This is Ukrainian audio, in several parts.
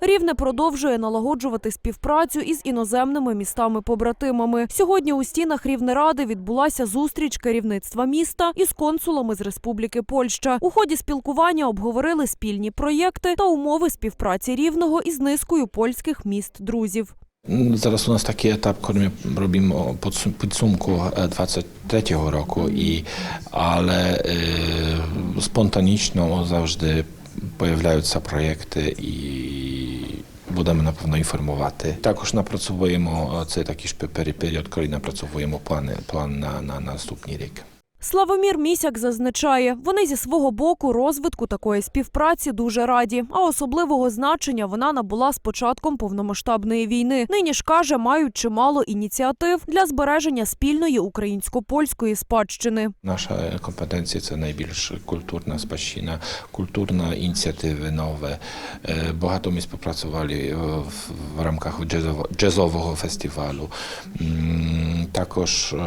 Рівне продовжує налагоджувати співпрацю із іноземними містами-побратимами. Сьогодні у стінах Рівнеради відбулася зустріч керівництва міста із консулами з Республіки Польща. У ході спілкування обговорили спільні проєкти та умови співпраці рівного із низкою польських міст-друзів. Mm, Зараз у нас такий етап, коли ми робимо підсумку е, 23-го року, і, але е, spontaniczno завжди появляються проєкти і будемо напевно інформувати. Також напрацьовуємо е, це такий період, коли напрацьовуємо плани, план на, на наступний рік. Славомір Місяк зазначає, вони зі свого боку розвитку такої співпраці дуже раді, а особливого значення вона набула з початком повномасштабної війни. Нині ж каже, мають чимало ініціатив для збереження спільної українсько-польської спадщини. Наша компетенція це найбільш культурна спадщина, культурна ініціативи нове. Е, Багато ми співпрацювали е, в, рамках джазово- джазового фестивалю. Також е,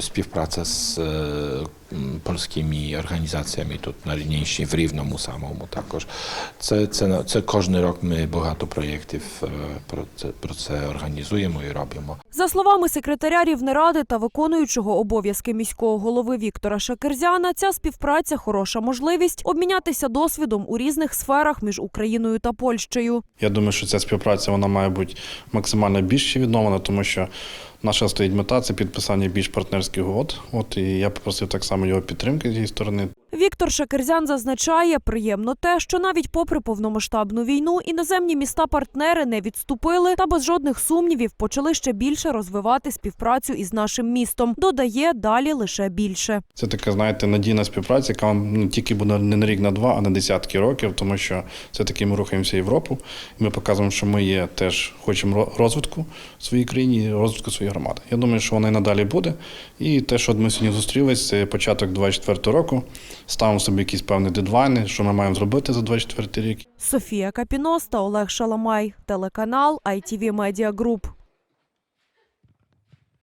співпраця з е, організаціями тут на Рівненщині, в Рівному самому також. Це, це, це кожен рік ми багато проєктів про це, про це організуємо і робимо. За словами секретаря Рівнеради та виконуючого обов'язки міського голови Віктора Шакерзяна, ця співпраця хороша можливість обмінятися досвідом у різних сферах між Україною та Польщею. Я думаю, що ця співпраця вона має бути максимально більш відновлена, тому що наша стоїть мета це підписання більш партнерських угод. От і я попросив так само його підтримки з її сторони. Віктор Шакерзян зазначає, приємно те, що навіть попри повномасштабну війну іноземні міста-партнери не відступили та без жодних сумнівів почали ще більше розвивати співпрацю із нашим містом. Додає далі лише більше. Це така, знаєте, надійна співпраця, яка не тільки буде не на рік, на два, а на десятки років, тому що все таки ми рухаємося Європу. І ми показуємо, що ми є теж хочемо розвитку в своїй країні, розвитку своєї громади. Я думаю, що вона і надалі буде. І те, що ми сьогодні зустрілись, це початок 24 року. Ставимо собі якісь певні дедлайни, що ми маємо зробити за 24 рік. Софія Капінос та Олег Шаламай, телеканал ITV Media Group.